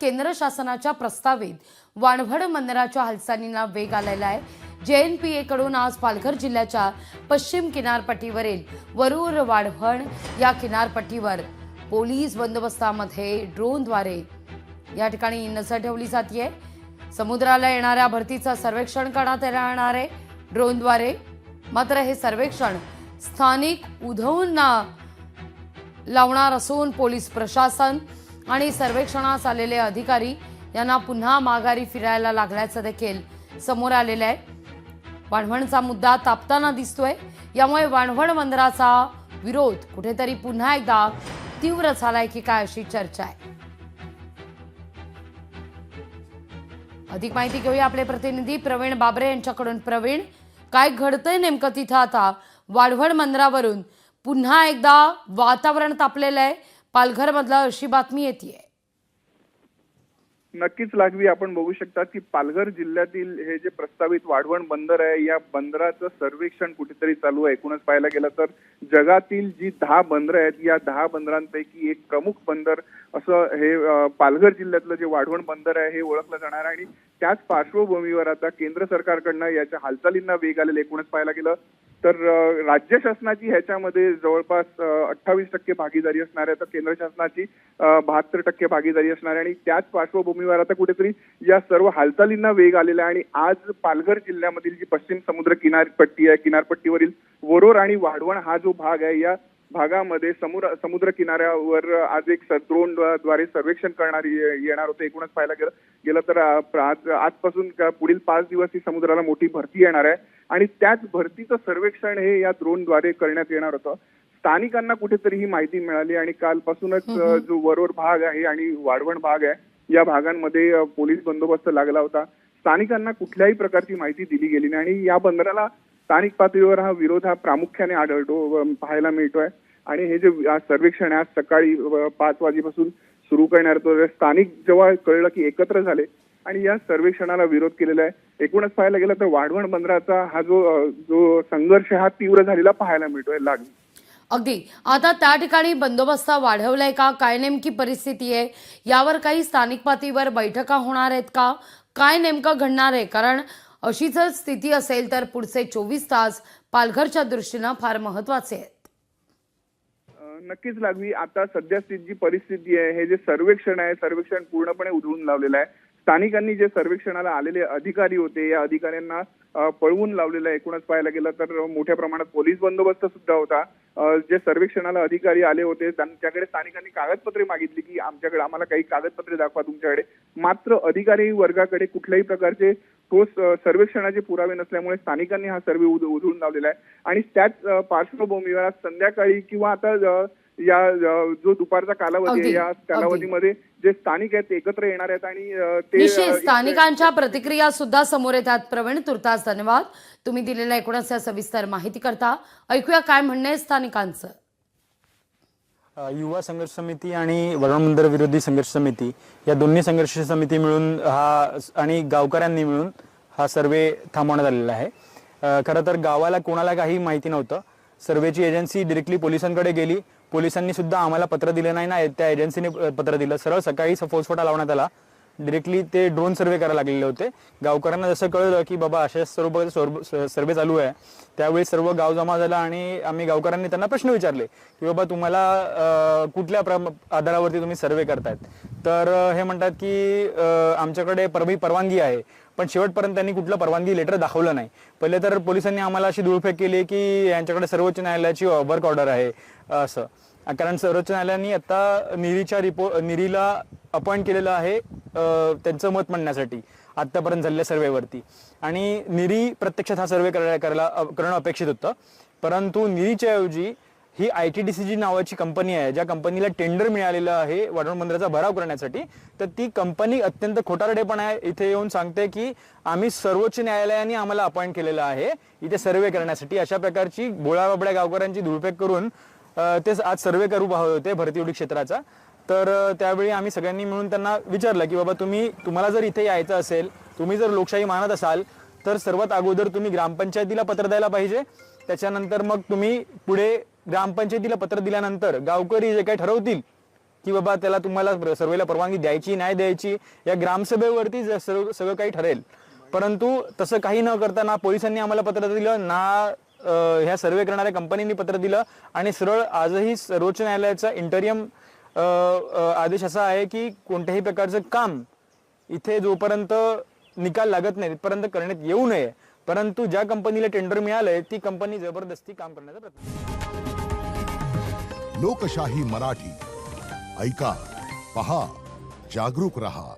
केंद्र शासनाच्या प्रस्तावित वाणवड मंदिराच्या हालचालींना वेग आलेला आहे. जे एन पी एकडून आज पालघर जिल्ह्याच्या पश्चिम किनारपट्टीवरील वरूर वाढवण या किनारपट्टीवर पोलीस बंदोबस्तामध्ये ड्रोनद्वारे या ठिकाणी नजर ठेवली जाते समुद्राला येणाऱ्या भरतीचं सर्वेक्षण करण्यात येणार आहे. ड्रोनद्वारे मात्र हे सर्वेक्षण स्थानिक उधवूंना लावणार असून पोलीस प्रशासन आणि सर्वेक्षणास आलेले अधिकारी यांना पुन्हा माघारी फिरायला लागल्याचं देखील समोर आलेलं आहे. वाढवणचा मुद्दा तापताना दिसतोय. यामुळे वाढवण मंदिराचा विरोध कुठेतरी पुन्हा एकदा तीव्र झालाय की काय अशी चर्चा आहे. अधिक माहिती घेऊया आपले प्रतिनिधी प्रवीण बाबरे यांच्याकडून. प्रवीण काय घडतंय नेमकं तिथं आता? वाढवण मंदिरावरून पुन्हा एकदा वातावरण तापलेलं आहे. पालघर अशी बातमी येते नक्कीच लागवी आपण बघू शकता की पालघर जिल्ह्यातील हे जे प्रस्तावित वाढवण बंदर आहे या बंदराचं सर्वेक्षण कुठेतरी चालू आहे. एकूणच पाहायला गेलं तर जगातील जी दहा बंदरं आहेत या दहा बंदरांपैकी एक प्रमुख बंदर असं हे पालघर जिल्ह्यातलं जे वाढवण बंदर आहे हे ओळखलं जाणार आहे. आणि त्याच पार्श्वभूमीवर आता केंद्र सरकारकडनं याच्या हालचालींना वेग आलेला एकूणच पाहायला गेलं. तर राज्य शासनाची ह्याच्यामध्ये जवळपास अठ्ठावीस टक्के भागीदारी असणार आहे. तर केंद्र शासनाची बहात्तर टक्के भागीदारी असणार आहे. आणि त्याच पार्श्वभूमीवर आता कुठेतरी या सर्व हालचालींना वेग आलेला आहे. आणि आज पालघर जिल्ह्यामधील जी पश्चिम समुद्र किनारपट्टी आहे किनारपट्टीवरील वरोर आणि वाढवण हा जो भाग आहे या भागामध्ये समुद्र समुद्र किनाऱ्यावर आज एक ड्रोनद्वारे सर्वेक्षण करणार येणार होतं. एकूणच पाहायला गेलं गेलं तर आज आजपासून का- पुढील पाच दिवस ही समुद्राला मोठी भरती येणार आहे. आणि त्याच भरतीचं सर्वेक्षण हे या ड्रोनद्वारे करण्यात येणार होतं. स्थानिकांना कुठेतरी ही माहिती मिळाली आणि कालपासूनच जो वरोर भाग आहे आणि वाढवण भाग आहे या भागांमध्ये पोलीस बंदोबस्त लागला होता. स्थानिकांना कुठल्याही प्रकारची माहिती दिली गेली नाही आणि या बंदराला स्थानिक पातळीवर हा विरोध हा प्रामुख्याने आढळतो पाहायला मिळतोय. आणि हे जे आज सर्वेक्षण आहे आज सकाळी पाच वाजेपासून सुरू करण्यात येतो स्थानिक जेव्हा कळलं की एकत्र झाले आणि या सर्वेक्षणाला विरोध केलेला आहे एकूणच पाहायला गेलं तर वाढवण बंदराचा हा जो जो संघर्ष हा तीव्र झालेला पाहायला मिळतोय लागली. अगदी. आता त्या ठिकाणी बंदोबस्त वाढवलाय का? काय नेमकी परिस्थिती आहे? यावर काही स्थानिक पातळीवर बैठका होणार आहेत का? काय नेमकं घडणार आहे? कारण अशी जर स्थिती असेल तर पुढचे चोवीस तास पालघरच्या दृष्टीनं फार महत्त्वाचे आहेत. नक्कीच लागवी आता सध्या जी परिस्थिती आहे हे जे सर्वेक्षण आहे सर्वेक्षण पूर्णपणे उधळून लावलेलं आहे. स्थानिकांनी जे सर्वेक्षणाला आलेले अधिकारी होते या अधिकाऱ्यांना पळवून लावलेलं आहे. एकूणच पाहायला गेलं तर मोठ्या प्रमाणात पोलीस बंदोबस्त सुद्धा होता. जे सर्वेक्षणाला अधिकारी आले होते त्यांच्याकडे स्थानिकांनी कागदपत्रे मागितली की आमच्याकडे आम्हाला काही कागदपत्रे दाखवा तुमच्याकडे. मात्र अधिकारी वर्गाकडे कुठल्याही प्रकारचे ठोस अं, सर्वेक्षणाचे पुरावे नसल्यामुळे स्थानिकांनी हा सर्वे उध- उधळून लावलेला आहे. आणि त्याच पार्श्वभूमीवर आज संध्याकाळी किंवा आता या जो दुपारचा कालावधी आहे या कालावधीमध्ये जे स्थानिक आहेत ते एकत्र येणार आहेत आणि ते स्थानिकांच्या प्रतिक्रिया सुद्धा समोर येतात. प्रवीण तुर्तास धन्यवाद. तुम्ही दिलेल्या एकूणच या सविस्तर माहिती करता ऐकूया काय म्हणणं आहे स्थानिकांचं. युवा संघर्ष समिती आणि वरणमंदिर विरोधी संघर्ष समिती या दोन्ही संघर्ष समिती मिळून हा आणि गावकऱ्यांनी मिळून हा सर्वे थांबवण्यात आलेला आहे. खरं तर गावाला कोणाला काही माहिती नव्हतं. सर्वेची एजन्सी डिरेक्टली पोलिसांकडे गेली. पोलिसांनी सुद्धा आम्हाला पत्र दिलं नाही ना त्या एजन्सीने पत्र दिलं. सरळ सकाळी फौजफोटा लावण्यात आला. डिरेक्टली ते ड्रोन सर्वे करायला लागलेले होते. गावकऱ्यांना जसं कळलं की बाबा अशा स्वरूपाचे सर्वे चालू आहे. त्यावेळी सर्व गाव जमा झाला आणि आम्ही गावकऱ्यांनी त्यांना प्रश्न विचारले की बाबा तुम्हाला कुठल्या प्रम- आधारावरती तुम्ही सर्वे करतायत? तर हे म्हणतात की आमच्याकडे परवी परवानगी आहे. पण शेवटपर्यंत त्यांनी कुठलं परवानगी लेटर दाखवलं नाही. पहिले तर पोलिसांनी आम्हाला अशी धुळफेक केली की यांच्याकडे सर्वोच्च न्यायालयाची वर्क ऑर्डर आहे असं. कारण सर्वोच्च न्यायालयाने आता निरीच्या रिपोर्ट निरीला अपॉइंट केलेलं आहे त्यांचं मत मांडण्यासाठी आतापर्यंत झालेल्या सर्वेवरती. आणि निरी प्रत्यक्षात हा सर्वे करायला करायला करणं अपेक्षित होतं. परंतु निरीच्या ऐवजी ही I T D C G नावाची कंपनी आहे ज्या कंपनीला टेंडर मिळालेलं आहे वाढवण बंदराचा भराव करण्यासाठी तर ती कंपनी अत्यंत खोटारडेपणा आहे इथे येऊन सांगते की आम्ही सर्वोच्च न्यायालयाने आम्हाला अपॉइंट केलेलं आहे इथे सर्वे करण्यासाठी. अशा प्रकारची बोळाबाबड्या गावकऱ्यांची धुळफेक करून ते आज सर्वे करू पाहत होते भरती उडी क्षेत्राचा. तर त्यावेळी आम्ही सगळ्यांनी मिळून त्यांना विचारलं की बाबा तुम्ही तुम्हाला जर इथे यायचं असेल तुम्ही जर लोकशाही मानत असाल तर सर्वात अगोदर तुम्ही ग्रामपंचायतीला पत्र द्यायला पाहिजे. त्याच्यानंतर मग तुम्ही पुढे ग्रामपंचायतीला पत्र दिल्यानंतर गावकरी जे काही ठरवतील की बाबा त्याला तुम्हाला सर्वेला परवानगी द्यायची नाही द्यायची या ग्रामसभेवरती ज- सर्व सगळं काही ठरेल. परंतु तसं काही न करता ना पोलिसांनी आम्हाला पत्र दिलं ना ह्या सर्वे करणाऱ्या कंपनींनी पत्र दिलं. आणि सरळ आजही सर्वोच्च न्यायालयाचा इंटरियम आदेश असा आहे की कोणत्याही प्रकारचं काम इथे जोपर्यंत निकाल लागत नाही तिथपर्यंत करण्यात येऊ नये. परंतु ज्या कंपनीला टेंडर मिळालंय ती कंपनी जबरदस्ती काम करण्याचा प्रयत्न लोकशाही मराठी. ऐका पहा जागरूक रहा.